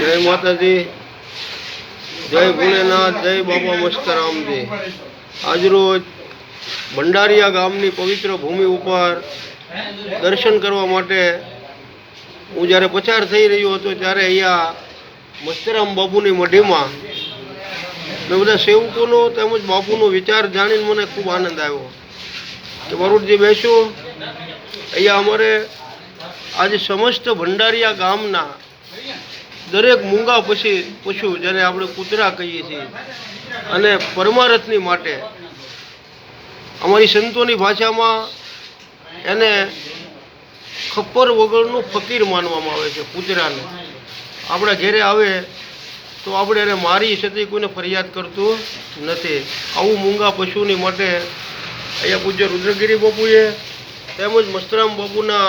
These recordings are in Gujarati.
જય માતાજી, જય ભોલેનાથ, જય બાબા મસ્તરામજી આજરોજ ભંડારીયા ગામની પવિત્ર ભૂમિ ઉપર દર્શન કરવા માટે હું જ્યારે પસાર થઈ રહ્યો હતો ત્યારે અહીંયા મસ્તરામ બાપુની મઢીમાં મેં બધા સેવકોનો તેમજ બાપુનો વિચાર જાણીને મને ખૂબ આનંદ આવ્યો કે વરુણજી બેસું, અહીંયા અમારે આજે સમસ્ત ભંડારીયા ગામના દરેક મૂંગા પછી પશુ જેને આપણે કૂતરા કહીએ છીએ અને પરમારથની માટે અમારી સંતોની ભાષામાં એને ખપ્પર વગરનું ફકીર માનવામાં આવે છે, કૂતરાને. આપણા ઘેરે આવે તો આપણે એને મારી છતાં કોઈને ફરિયાદ કરતું નથી. આવું મૂંગા પશુની માટે અહીંયા પૂજ્ય રુદ્રગીરી બાપુએ તેમજ મસ્તરામ બાપુના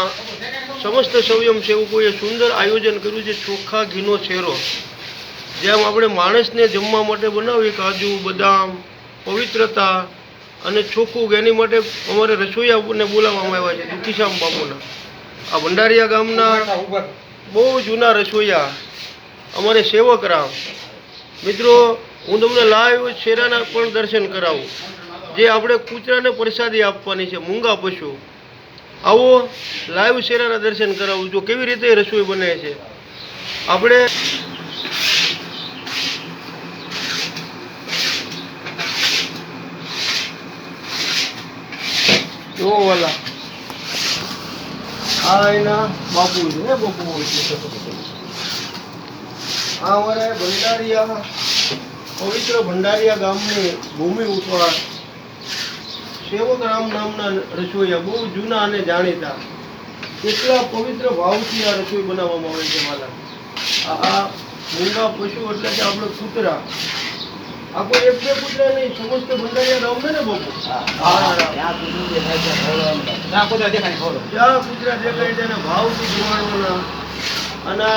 સમસ્ત સંયમ સેવકોએ સુંદર આયોજન કર્યું છે, ચોખ્ખા ઘીનો છેરો જેમ આપણે માણસને જમવા માટે બનાવીએ, કાજુ, બદામ, પવિત્રતા અને ચોખ્ખું એની માટે અમારે રસોઈયાને બોલાવવામાં આવ્યા છે, દુખીશ્યામ બાપુના. આ ભંડારીયા ગામના બહુ જૂના રસોઈયા. અમારે સેવક રામ. મિત્રો, હું તમને લાઈવ શેરાના પણ દર્શન કરાવું. જે આપણે કૂતરાને પ્રસાદી આપવાની છે, મૂંગા પશુ. આવો, લાઈવ શેરાના દર્શન કરાવું. જો કેવી રીતે રસોઈ બને છે? આપણે જો આ એના બાપુ છે બાપુ આ અમારે ભંડારીયા, પવિત્ર ભંડારીયા ગામની ભૂમિ ઉપર સેવક રામ નામના રસોઈયા બહુ જૂના અને જાણીતા. એટલા પવિત્ર ભાવથી આ રસોઈ બનાવવામાં આવે છે માલા. આ મૂંગા પશુ એટલે કે આપણે કૂતરા. આ એક બે કૂતરા નહીં સમસ્ત બંધાયા રામ ને બાપુ જ્યાં કૂતરા દેખાય તેને ભાવથી જીવાડવાના અને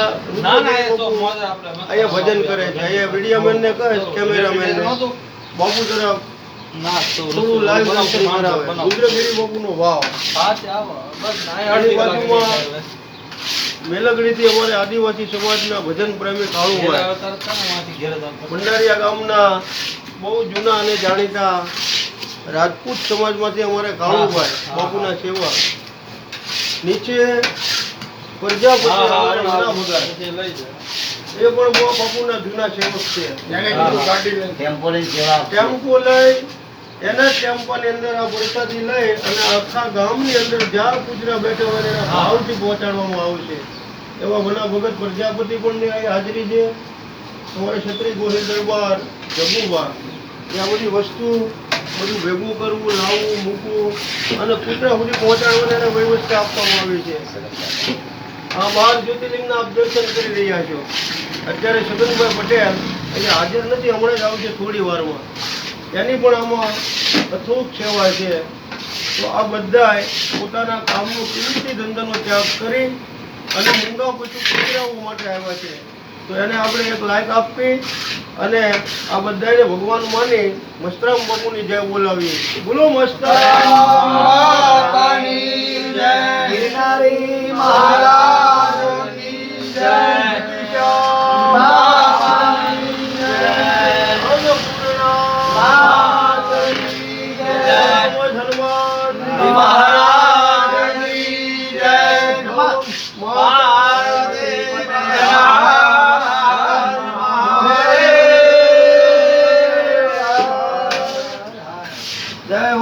ભજન કરે છે. અહીંયા વિડીયોમેન ને કહે કેમેરામેન ને બાપુ તરફ થોડું લાઈવ દર્શન કરાવે રુદ્રગીરી બાપુનો આની બાજુમાં મેલગડીથી અમારે આદિવાસી સમાજના ભજન પ્રેમી કાળુભાઈ ભંડારીયા ગામના બહુ જૂના અને જાણીતા રાજપૂત સમાજમાંથી અમારે કાળુભાઈ બાપુના સેવા નીચે પ્રજાપતિ. એ પણ બહુ બાપુના જૂના સેવક છે. ટેમ્પો લઈ એના ટેમ્પાની અંદર આ પ્રસાદી લઈ અને આખા ગામની અંદર જ્યાં કુજરા બેઠા હોય એના ભાવથી પહોંચાડવામાં આવશે એવા ભલા ભગત પ્રજાપતિ પણ અહીં હાજરી છે. તમારે ક્ષત્રિય ગોહિલ દરબાર જગુબા આ બધી વસ્તુ બધું ભેગું કરવું, લાવવું, મૂકવું અને કુતરા સુધી પહોંચાડવાની એને વ્યવસ્થા આપવામાં આવી છે. આ બાર જ્યોતિર્લિંગના આપ દર્શન કરી રહ્યા છો. અત્યારે છગનભાઈ પટેલ અહીંયા હાજર નથી, હમણાં જ આવશે થોડી વારમાં. એની પણ આમાં અથૂક સેવા છે. તો આ બધાએ પોતાના કામનો કિંમતી ધંધાનો ત્યાગ કરી અને મૂંગા પછી કૂતરાઓ માટે આવ્યા છે. તો એને આપણે એક લાઈક આપી અને આ બધાને ભગવાન માની મસ્તરામ બાપુની જય બોલાવી બોલો મસ્તરામ. મહારાજની します。